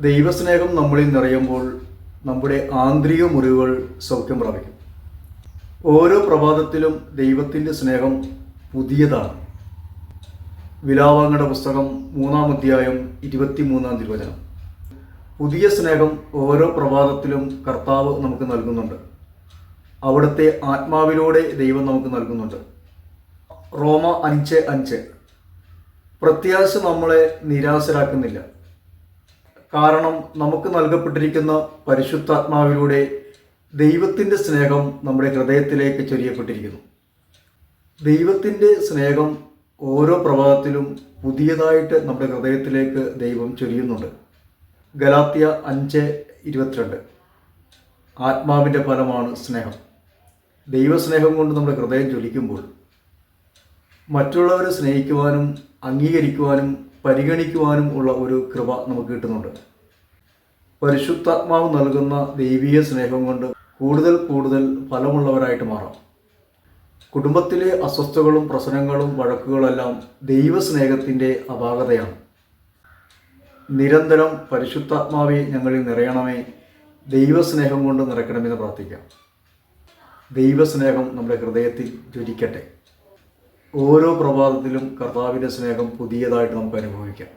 ദൈവസ്നേഹം നമ്മളിൽ നിറയുമ്പോൾ നമ്മുടെ ആന്തരിക മുറിവുകൾ സൗഖ്യം പ്രാപിക്കും. ഓരോ പ്രഭാതത്തിലും ദൈവത്തിന്റെ സ്നേഹം പുതിയതാണ്. വിലാവാങ്ങയുടെ പുസ്തകം മൂന്നാം അധ്യായം ഇരുപത്തിമൂന്നാം തിരുവചനം. പുതിയ സ്നേഹം ഓരോ പ്രഭാതത്തിലും കർത്താവ് നമുക്ക് നൽകുന്നുണ്ട്. അവിടുത്തെ ആത്മാവിലൂടെ ദൈവം നമുക്ക് നൽകുന്നുണ്ട്. റോമ അഞ്ച് അഞ്ച്. പ്രത്യാശ നമ്മളെ നിരാശരാക്കുന്നില്ല. കാരണം നമുക്ക് നൽകപ്പെട്ടിരിക്കുന്ന പരിശുദ്ധാത്മാവിലൂടെ ദൈവത്തിന്റെ സ്നേഹം നമ്മുടെ ഹൃദയത്തിലേക്ക് ചൊരിയപ്പെട്ടിരിക്കുന്നു. ദൈവത്തിന്റെ സ്നേഹം ഓരോ പ്രഭാതത്തിലും പുതിയതായിട്ട് നമ്മുടെ ഹൃദയത്തിലേക്ക് ദൈവം ചൊരിയുന്നുണ്ട്. ഗലാത്തിയ അഞ്ച് ഇരുപത്തിരണ്ട്. ആത്മാവിന്റെ ഫലമാണ് സ്നേഹം. ദൈവസ്നേഹം കൊണ്ട് നമ്മുടെ ഹൃദയം ജ്വലിക്കുമ്പോൾ മറ്റുള്ളവരെ സ്നേഹിക്കുവാനും അംഗീകരിക്കുവാനും പരിഗണിക്കുവാനും ഉള്ള ഒരു കൃപ നമുക്ക് കിട്ടുന്നുണ്ട്. പരിശുദ്ധാത്മാവ് നൽകുന്ന ദൈവീയ സ്നേഹം കൊണ്ട് കൂടുതൽ കൂടുതൽ ഫലമുള്ളവരായിട്ട് മാറാം. കുടുംബത്തിലെ അസ്വസ്ഥകളും പ്രശ്നങ്ങളും വഴക്കുകളെല്ലാം ദൈവസ്നേഹത്തിന്റെ അപാകതയാണ്. നിരന്തരം പരിശുദ്ധാത്മാവെ ഞങ്ങളിൽ നിറയണമേ. ദൈവസ്നേഹം കൊണ്ട് നിറയ്ക്കണമെന്ന് പ്രാർത്ഥിക്കാം. ദൈവസ്നേഹം നമ്മുടെ ഹൃദയത്തിൽ ജ്വലിക്കട്ടെ. ഓരോ പ്രഭാതത്തിലും കർത്താവിന്റെ സ്നേഹം പുതിയതായിട്ട് നമുക്ക് അനുഭവിക്കാം.